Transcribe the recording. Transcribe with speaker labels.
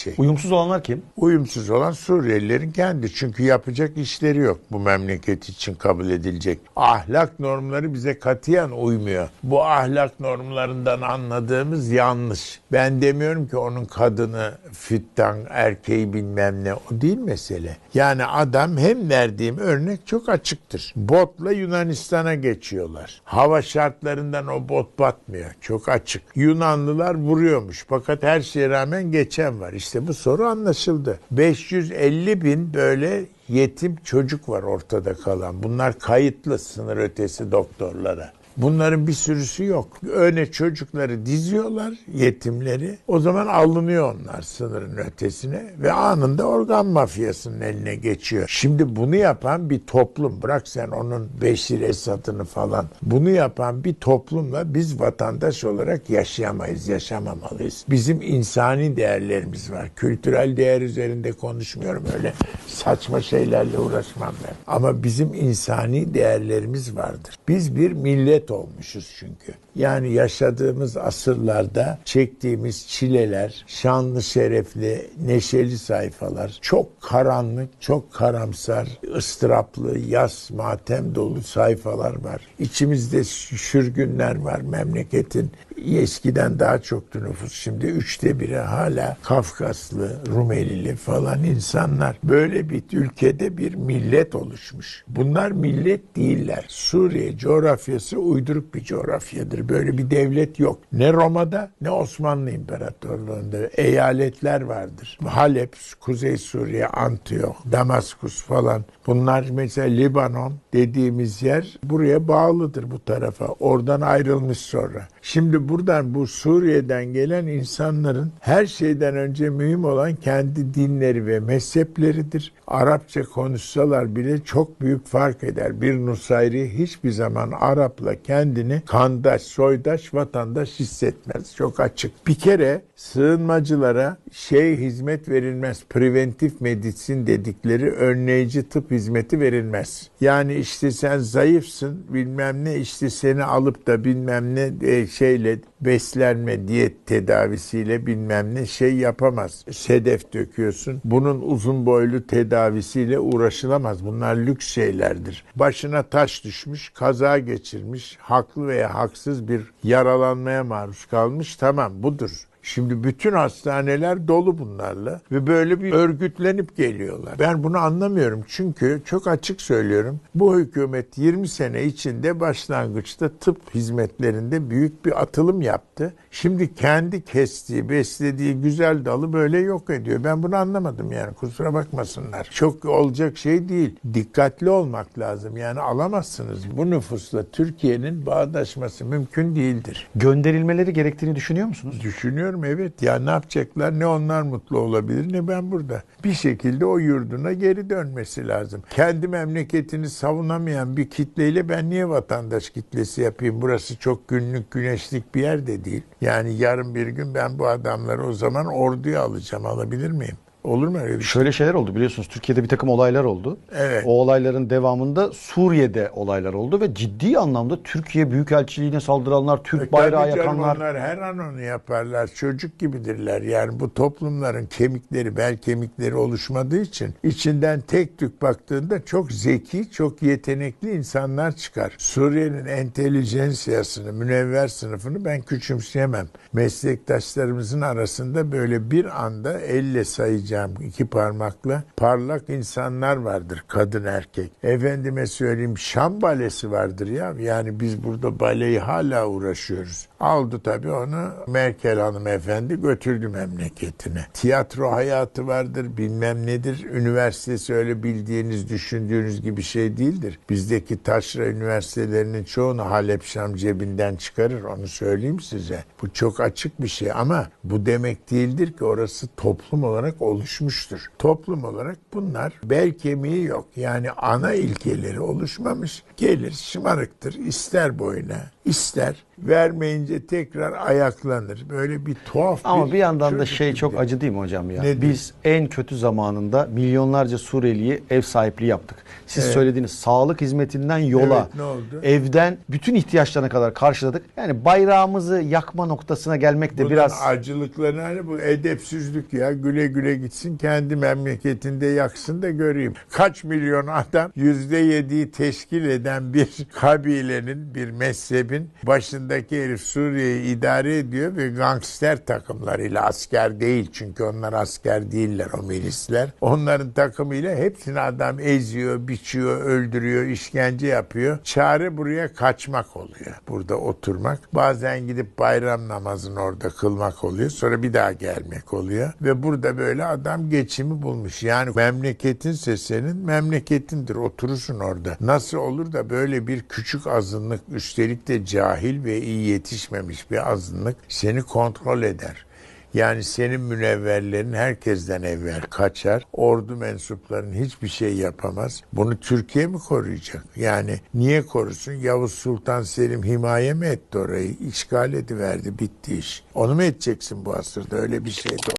Speaker 1: şey.
Speaker 2: Uyumsuz olanlar kim?
Speaker 1: Uyumsuz olan Suriyelilerin kendi. Çünkü yapacak işleri yok bu memleket için kabul edilecek. Ahlak normları bize katiyen uymuyor. Bu ahlak normlarından anladığımız yanlış. Ben demiyorum ki onun kadını füttan, erkeği bilmem ne. O değil mesele. Yani adam hem verdiğim örnek çok açıktır. Botla Yunanistan'a geçiyorlar. Hava şartlarından o bot batmıyor. Çok açık. Yunanlılar vuruyormuş. Fakat her şeye rağmen geçen var. İşte bu soru anlaşıldı. 550 bin böyle yetim çocuk var ortada kalan. Bunlar kayıtlı sınır ötesi doktorlara. Bunların bir sürüsü yok. Öne çocukları diziyorlar, yetimleri. O zaman alınıyor onlar sınırın ötesine ve anında organ mafyasının eline geçiyor. Şimdi bunu yapan bir toplum, bırak sen onun Beşir Esad'ını falan. Bunu yapan bir toplumla biz vatandaş olarak yaşayamayız, yaşamamalıyız. Bizim insani değerlerimiz var. Kültürel değer üzerinde konuşmuyorum öyle saçma şeylerle uğraşmam ben. Ama bizim insani değerlerimiz vardır. Biz bir millet olmuşuz çünkü. Yani yaşadığımız asırlarda çektiğimiz çileler, şanlı şerefli, neşeli sayfalar, çok karanlık, çok karamsar, ıstıraplı, yas, matem dolu sayfalar var. İçimizde sürgünler var memleketin. Eskiden daha çoktu nüfus. Şimdi üçte biri hala Kafkaslı, Rumelili falan insanlar. Böyle bir ülkede bir millet oluşmuş. Bunlar millet değiller. Suriye coğrafyası uyduruk bir coğrafyadır. Böyle bir devlet yok. Ne Roma'da ne Osmanlı İmparatorluğu'nda eyaletler vardır. Halep, Kuzey Suriye, Antiyok, Damaskus falan. Bunlar mesela Libanon dediğimiz yer buraya bağlıdır bu tarafa. Oradan ayrılmış sonra. Şimdi buradan bu Suriye'den gelen insanların her şeyden önce mühim olan kendi dinleri ve mezhepleridir. Arapça konuşsalar bile çok büyük fark eder. Bir Nusayri hiçbir zaman Arap'la kendini kandaş, soydaş, vatandaş hissetmez. Çok açık. Bir kere sığınmacılara şey hizmet verilmez. Preventif medisin dedikleri önleyici tıp hizmeti verilmez. Yani işte sen zayıfsın bilmem ne işte seni alıp da bilmem ne e, şeyle beslenme diyet tedavisiyle bilmem ne şey yapamaz. Sedef döküyorsun. Bunun uzun boylu tedavisiyle uğraşılamaz. Bunlar lüks şeylerdir. Başına taş düşmüş, kaza geçirmiş, haklı veya haksız bir yaralanmaya maruz kalmış. Tamam budur. Şimdi bütün hastaneler dolu bunlarla ve böyle bir örgütlenip geliyorlar. Ben bunu anlamıyorum çünkü çok açık söylüyorum. Bu hükümet 20 sene içinde başlangıçta tıp hizmetlerinde büyük bir atılım yaptı. Şimdi kendi kestiği, beslediği güzel dalı böyle yok ediyor. Ben bunu anlamadım yani kusura bakmasınlar. Çok olacak şey değil. Dikkatli olmak lazım. Yani alamazsınız. Bu nüfusla Türkiye'nin bağdaşması mümkün değildir.
Speaker 2: Gönderilmeleri gerektiğini düşünüyor musunuz?
Speaker 1: Düşünüyorum evet. Ya ne yapacaklar? Ne onlar mutlu olabilir ne ben burada. Bir şekilde o yurduna geri dönmesi lazım. Kendi memleketini savunamayan bir kitleyle ben niye vatandaş kitlesi yapayım? Burası çok günlük güneşlik bir yer de değil. Yani yarın bir gün ben bu adamları o zaman orduya alacağım. Alabilir miyim? Olur mu öyle bir şey?
Speaker 2: Şöyle şeyler oldu biliyorsunuz. Türkiye'de bir takım olaylar oldu.
Speaker 1: Evet.
Speaker 2: O olayların devamında Suriye'de olaylar oldu ve ciddi anlamda Türkiye Büyükelçiliğine saldıranlar, Türk bayrağı
Speaker 1: Tabii canım,
Speaker 2: yakanlar.
Speaker 1: Onlar her an onu yaparlar. Çocuk gibidirler. Yani bu toplumların kemikleri, bel kemikleri oluşmadığı için içinden tek tük baktığında çok zeki, çok yetenekli insanlar çıkar. Suriye'nin entelijansiyasını, münevver sınıfını ben küçümseyemem. Meslektaşlarımızın arasında böyle bir anda elle sayacağım iki parmakla parlak insanlar vardır kadın erkek. Efendime söyleyeyim Şam balesi vardır ya. Yani biz burada baleyi hala uğraşıyoruz. Aldı tabii onu Merkel hanımefendi götürdü memleketine. Tiyatro hayatı vardır bilmem nedir. Üniversitesi öyle bildiğiniz düşündüğünüz gibi şey değildir. Bizdeki taşra üniversitelerinin çoğunu Halep Şam cebinden çıkarır onu söyleyeyim size. Bu çok açık bir şey ama bu demek değildir ki orası toplum olarak oluşmuştur. Toplum olarak bunlar bel kemiği yok. Yani ana ilkeleri oluşmamış. Gelir şımarıktır ister boyuna ister. Vermeyince tekrar ayaklanır. Böyle bir tuhaf
Speaker 2: Ama bir yandan da şey çok acı değil mi hocam ya?
Speaker 1: Nedir?
Speaker 2: Biz en kötü zamanında milyonlarca Suriyeli'ye ev sahipliği yaptık. Siz
Speaker 1: Evet.
Speaker 2: söylediğiniz sağlık hizmetinden yola,
Speaker 1: Evet, ne oldu?
Speaker 2: evden bütün ihtiyaçlarına kadar karşıladık. Yani bayrağımızı yakma noktasına gelmek de
Speaker 1: Bunun
Speaker 2: biraz
Speaker 1: acılıklarını hani bu edepsizlik ya güle güle gitsin kendi memleketinde yaksın da göreyim. Kaç milyon adam yüzde yediği teşkil eden bir kabilenin bir mezhebin başındaki herif Suriye'yi idare ediyor ve gangster takımlarıyla asker değil çünkü onlar asker değiller o milisler. Onların takımıyla hepsini adam eziyor, biçiyor, öldürüyor, işkence yapıyor. Çare buraya kaçmak oluyor. Burada oturmak. Bazen gidip bayram namazını orada kılmak oluyor. Sonra bir daha gelmek oluyor. Ve burada böyle adam geçimi bulmuş. Yani memleketin senin memleketindir. Oturursun orada. Nasıl olur da böyle bir küçük azınlık üstelik de cahil ve iyi yetişmemiş bir azınlık seni kontrol eder. Yani senin münevverlerin herkesten evvel kaçar. Ordu mensupların hiçbir şey yapamaz. Bunu Türkiye mi koruyacak? Yani niye korusun? Yavuz Sultan Selim himaye mi etti orayı? İşgal ediverdi bitti iş. Onu mu edeceksin bu asırda? Öyle bir şey de